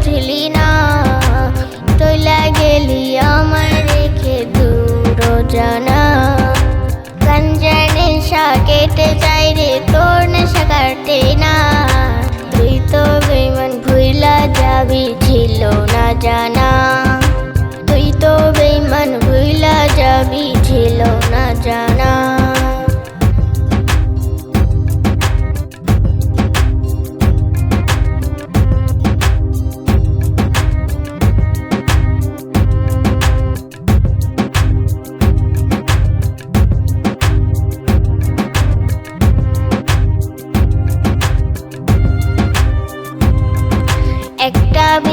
উঠলি না। চইলা গেলি আমার রেখে দূর জানা। গঞ্জার নেশা, কেটে যাই রে, তোর নেশা কাটে না। তুই তো বেমন ভুলা যাবি, ছিল না জানা। তুই তো বেমন ভুইলা যাবি, ছিল না জানা।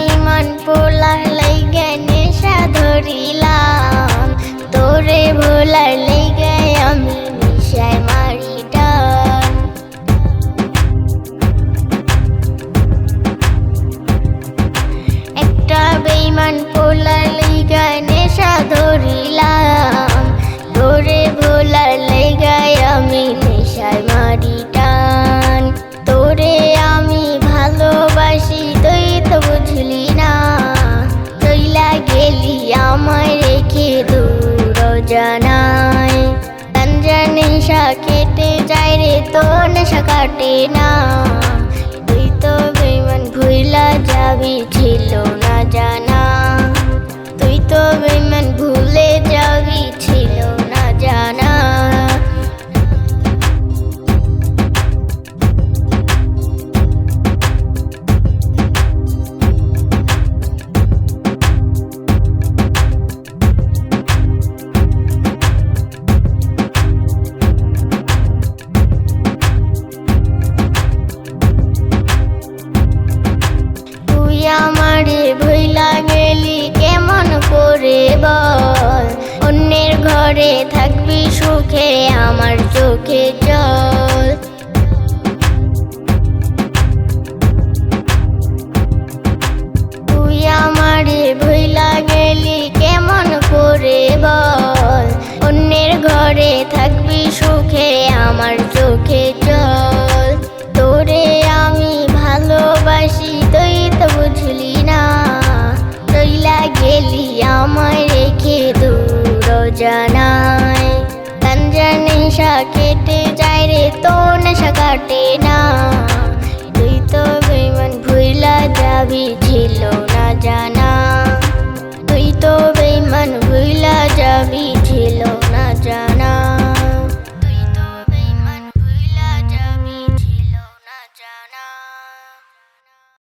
বিমান পোলার লাইগে নেশা ধরিলাম। তোরে ভোলার কেটে যায় রে তো নেশা কাটে না। তুই তো বেমান ভুইলা যাবি সুখে আমার চোখে জল। তুই আমারে ভইলা গেলি, কেমন করে বল? অন্যের ঘরে থাকবি সুখে আমার চোখে জল। তোরে আমি ভালোবাসি, তুই তো বুঝলি না। তৈলা গেলি, আমায় রেখে দূর গাঞ্জা নেশা কেটে যায় রে তো নেশা